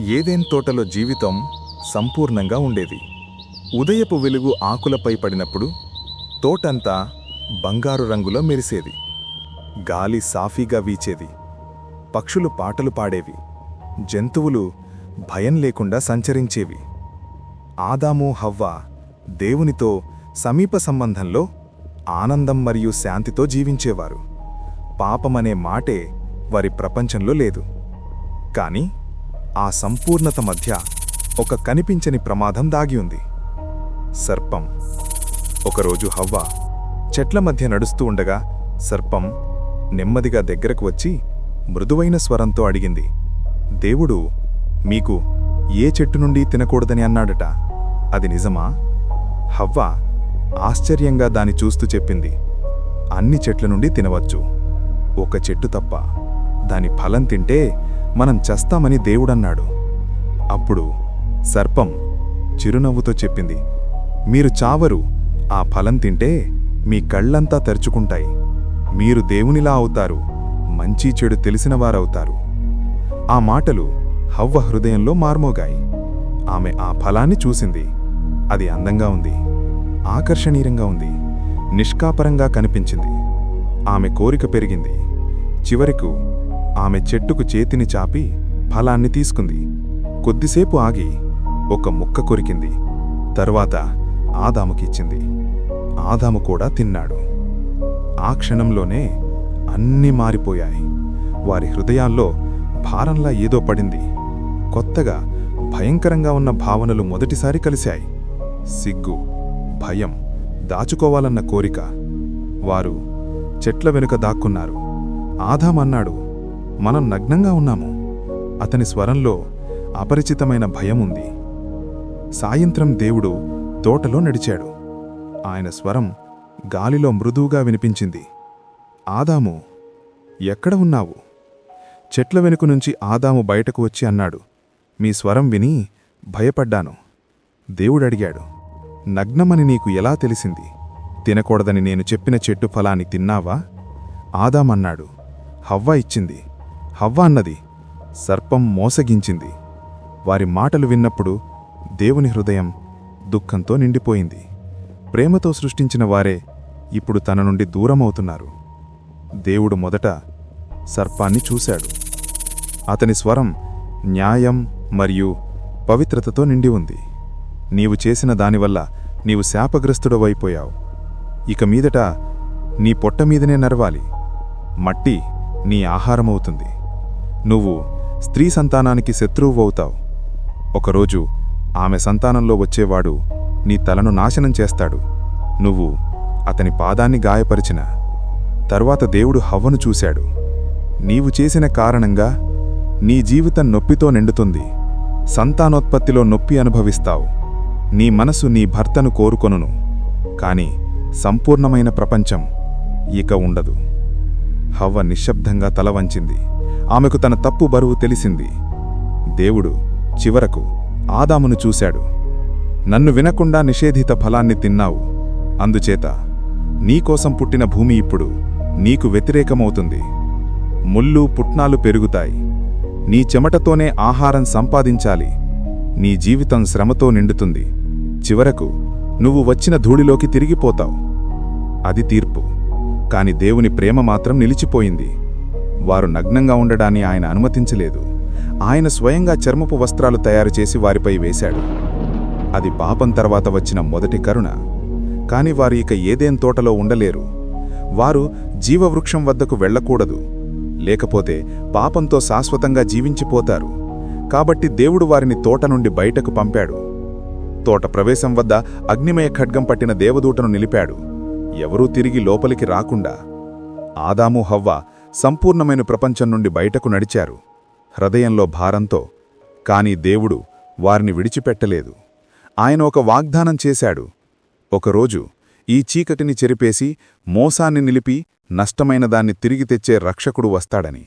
ఏదేన్ తోటలో జీవితం సంపూర్ణంగా ఉండేది. ఉదయపు వెలుగు ఆకులపై పడినప్పుడు తోటంతా బంగారు రంగులో మెరిసేది. గాలి సాఫీగా వీచేది. పక్షులు పాటలు పాడేవి. జంతువులు భయం లేకుండా సంచరించేవి. ఆదాము హవ్వ దేవునితో సమీప సంబంధంలో ఆనందం మరియు శాంతితో జీవించేవారు. పాపమనే మాటే వారి ప్రపంచంలో లేదు. కానీ ఆ సంపూర్ణత మధ్య ఒక కనిపించని ప్రమాదం దాగి ఉంది. సర్పం. ఒకరోజు హవ్వ చెట్ల మధ్య నడుస్తూ ఉండగా సర్పం నెమ్మదిగా దగ్గరకు వచ్చి మృదువైన స్వరంతో అడిగింది. దేవుడు మీకు ఏ చెట్టు నుండి తినకూడదని అన్నాడట? అది నిజమా? హవ్వ ఆశ్చర్యంగా దాని చూస్తూ చెప్పింది. అన్ని చెట్ల నుండి తినవచ్చు. ఒక చెట్టు తప్ప దాని ఫలం తింటే మనం చేస్తామని దేవుడన్నాడు. అప్పుడు సర్పం చిరునవ్వుతో చెప్పింది మీరు చావరు ఆ ఫలం తింటే మీ కళ్ళంతా తెరుచుకుంటాయి. మీరు దేవునిలా అవుతారు మంచి చెడు తెలిసినవారవుతారు. ఆ మాటలు హవ్వ హృదయంలో మార్మోగాయి. ఆమె ఆ ఫలాన్ని చూసింది. అది అందంగా ఉంది ఆకర్షణీయంగా ఉంది నిష్కాపరంగా కనిపించింది. ఆమె కోరిక పెరిగింది. చివరకు ఆమె చెట్టుకు చేతిని చాపి ఫలాన్ని తీసుకుంది. కొద్దిసేపు ఆగి ఒక ముక్క కొరికింది. తరువాత ఆదాముకిచ్చింది ఆదాము కూడా తిన్నాడు. ఆ క్షణంలోనే అన్నీ మారిపోయాయి. వారి హృదయాల్లో భారంలా ఏదో పడింది. కొత్తగా భయంకరంగా ఉన్న భావనలు మొదటిసారి కలిశాయి. సిగ్గు భయం దాచుకోవాలన్న కోరిక. వారు చెట్ల వెనుక దాక్కున్నారు. ఆదామన్నాడు మనం నగ్నంగా ఉన్నాము. అతని స్వరంలో అపరిచితమైన భయం ఉంది. సాయంత్రం దేవుడు తోటలో నడిచాడు. ఆయన స్వరం గాలిలో మృదువుగా వినిపించింది. ఆదాము ఎక్కడ ఉన్నావు? చెట్ల వెనుక నుంచి ఆదాము బయటకు వచ్చి అన్నాడు. మీ స్వరం విని భయపడ్డాను. దేవుడడిగాడు నగ్నమని నీకు ఎలా తెలిసింది? తినకూడదని నేను చెప్పిన చెట్టు ఫలాన్ని తిన్నావా? ఆదామన్నాడు హవ్వ ఇచ్చింది. హవ్వ అన్నది సర్పం మోసగించింది. వారి మాటలు విన్నప్పుడు దేవుని హృదయం దుఃఖంతో నిండిపోయింది. ప్రేమతో సృష్టించిన వారే ఇప్పుడు తన నుండి దూరమవుతున్నారు. దేవుడు మొదట సర్పాన్ని చూశాడు. అతని స్వరం న్యాయం మరియు పవిత్రతతో నిండి ఉంది. నీవు చేసిన దానివల్ల నీవు శాపగ్రస్తుడవైపోయావు. ఇక మీదట నీ పొట్ట మీదనే నరవాలి మట్టి నీ ఆహారమవుతుంది. నువ్వు స్త్రీ సంతానానికి శత్రువువవుతావు. ఒకరోజు ఆమె సంతానంలో వచ్చేవాడు నీ తలను నాశనం చేస్తాడు. నువ్వు అతని పాదాన్ని గాయపరిచిన తర్వాత దేవుడు హవ్వను చూశాడు. నీవు చేసిన కారణంగా నీ జీవితం నొప్పితో నిండుతుంది. సంతానోత్పత్తిలో నొప్పి అనుభవిస్తావు. నీ మనసు నీ భర్తను కోరుకొనును. కాని సంపూర్ణమైన ప్రపంచం ఇక ఉండదు. హవ్వ నిశ్శబ్దంగా తల వంచింది. ఆమెకు తన తప్పు బరువు తెలిసింది. దేవుడు చివరకు ఆదామును చూశాడు. నన్ను వినకుండా నిషేధిత ఫలాన్ని తిన్నావు. అందుచేత నీకోసం పుట్టిన భూమి ఇప్పుడు నీకు వ్యతిరేకమవుతుంది. ముళ్ళు పుట్నాలు పెరుగుతాయి. నీ చెమటతోనే ఆహారం సంపాదించాలి. నీ జీవితం శ్రమతో నిండుతుంది. చివరకు నువ్వు వచ్చిన ధూళిలోకి తిరిగిపోతావు. అది తీర్పు. కాని దేవుని ప్రేమ మాత్రం నిలిచిపోయింది. వారు నగ్నంగా ఉండడాన్ని ఆయన అనుమతించలేదు. ఆయన స్వయంగా చర్మపు వస్త్రాలు తయారు చేసి వారిపై వేశాడు. అది పాపం తర్వాత వచ్చిన మొదటి కరుణ. కాని వారు ఇక ఏదేం తోటలో ఉండలేరు. వారు జీవవృక్షం వద్దకు వెళ్ళకూడదు. లేకపోతే పాపంతో శాశ్వతంగా జీవించిపోతారు. కాబట్టి దేవుడు వారిని తోట నుండి బయటకు పంపాడు. తోట ప్రవేశం వద్ద అగ్నిమయ ఖడ్గం పట్టిన దేవదూతను నిలిపాడు. ఎవరూ తిరిగి లోపలికి రాకుండా. ఆదాము హవ్వ సంపూర్ణమైన ప్రపంచం నుండి బయటకు నడిచారు. హృదయంలో భారంతో కాని దేవుడు వారిని విడిచిపెట్టలేదు. ఆయన ఒక వాగ్దానం చేశాడు. ఒకరోజు ఈ చీకటిని చెరిపేసి మోసాన్ని నిలిపి నష్టమైన దాన్ని తిరిగి తెచ్చే రక్షకుడు వస్తాడని.